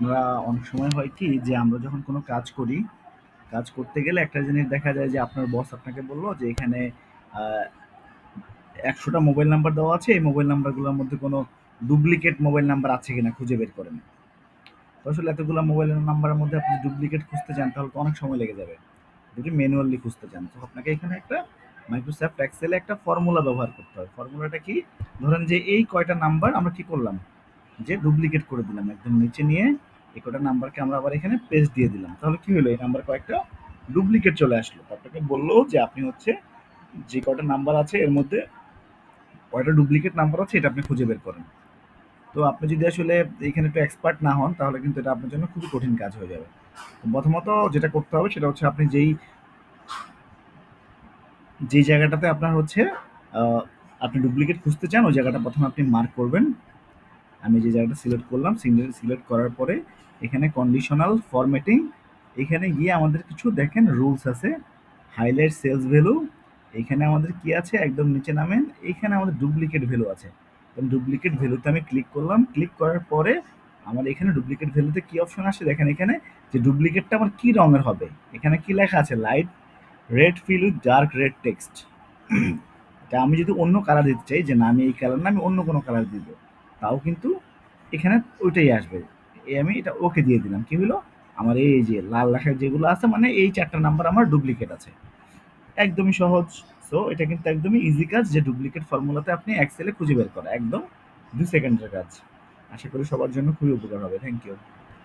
আমরা অনেক সময় হয় কি যে আমরা যখন কোনো কাজ করি, কাজ করতে গেলে একটা জিনিস দেখা যায় যে আপনার বস আপনাকে বলল যে এখানে একশোটা মোবাইল নাম্বার দেওয়া আছে। এই মোবাইল নাম্বারগুলোর মধ্যে কোনো ডুপ্লিকেট মোবাইল নাম্বার আছে কিনা খুঁজে বের করেন। তো আসলে এতগুলা মোবাইল নাম্বারের মধ্যে আপনি ডুপ্লিকেট খুঁজতে চান তাহলে তো অনেক সময় লেগে যাবে। যদি ম্যানুয়ালি খুঁজতে চান। তো আপনাকে এখানে একটা Microsoft Excel এ একটা ফর্মুলা ব্যবহার করতে হবে। ফর্মুলাটা কি? ধরেন যে এই কয়টা নাম্বার আমরা কি করলাম? যে ডুপ্লিকেট করে দিলাম। একদম নিচে নিয়ে এই কয়টা নাম্বারকে আমরা আবার এখানে পেস্ট দিয়ে দিলাম। তাহলে কি হলো? এই নাম্বার কয়েকটা ডুপ্লিকেট চলে আসলো। আপনাকে বলল যে আপনি হচ্ছে যে কয়টা নাম্বার আছে, এর মধ্যে কয়টা ডুপ্লিকেট নাম্বার আছে, এটা আপনি খুঁজে বের করেন। তো আপনি যদি আসলে এখানে একটু এক্সপার্ট না হন, তাহলে কিন্তু এটা আপনার জন্য খুবই কঠিন কাজ হয়ে যাবে। প্রথমত যেটা করতে হবে, সেটা হচ্ছে আপনি যেই যেই জায়গাটাতে আপনার হচ্ছে আপনি ডুপ্লিকেট খুঁজতে চান, ওই জায়গাটা প্রথমে আপনি মার্ক করবেন। আমি যে জায়গাটা সিলেক্ট করলাম, সিলে সিলেক্ট করার পরে এখানে কন্ডিশনাল ফরম্যাটিং এখানে গিয়ে আমাদের কিছু দেখেন রুলস আছে। হাইলাইট সেলস ভ্যালু এখানে আমাদের কি আছে? একদম নিচে নামেন। এখানে আমাদের ডুপ্লিকেট ভ্যালু আছে। ডুপ্লিকেট ভ্যালুতে আমি ক্লিক করলাম। ক্লিক করার পরে আমার এখানে ডুপ্লিকেট ভ্যালুতে কি অপশন আসে দেখেন এখানে যে ডুপ্লিকেটটা আমার কি রঙের হবে? এখানে কি লেখা আছে? Light red fill with dark red text. এটা আমি যদি অন্য কালার দিতে চাই যে না আমি এই কালার না আমি অন্য কোনো কালার দিব। তাও কিন্তু এখানে ওইটাই আসবে। এই আমি এটা ওকে দিয়ে দিলাম। কি হলো? আমার এই যে লাল লেখা যেগুলো আছে মানে এই ৪ টা নাম্বার আমার ডুপ্লিকেট আছে। একদমই সহজ। সো এটা কিন্তু একদমই ইজি কাজ যে ডুপ্লিকেট ফর্মুলাতে আপনি এক্সেলে খুঁজে বের করা। একদম দু সেকেন্ডের কাজ। আশা করি সবার জন্য খুবই উপকার হবে। Thank you.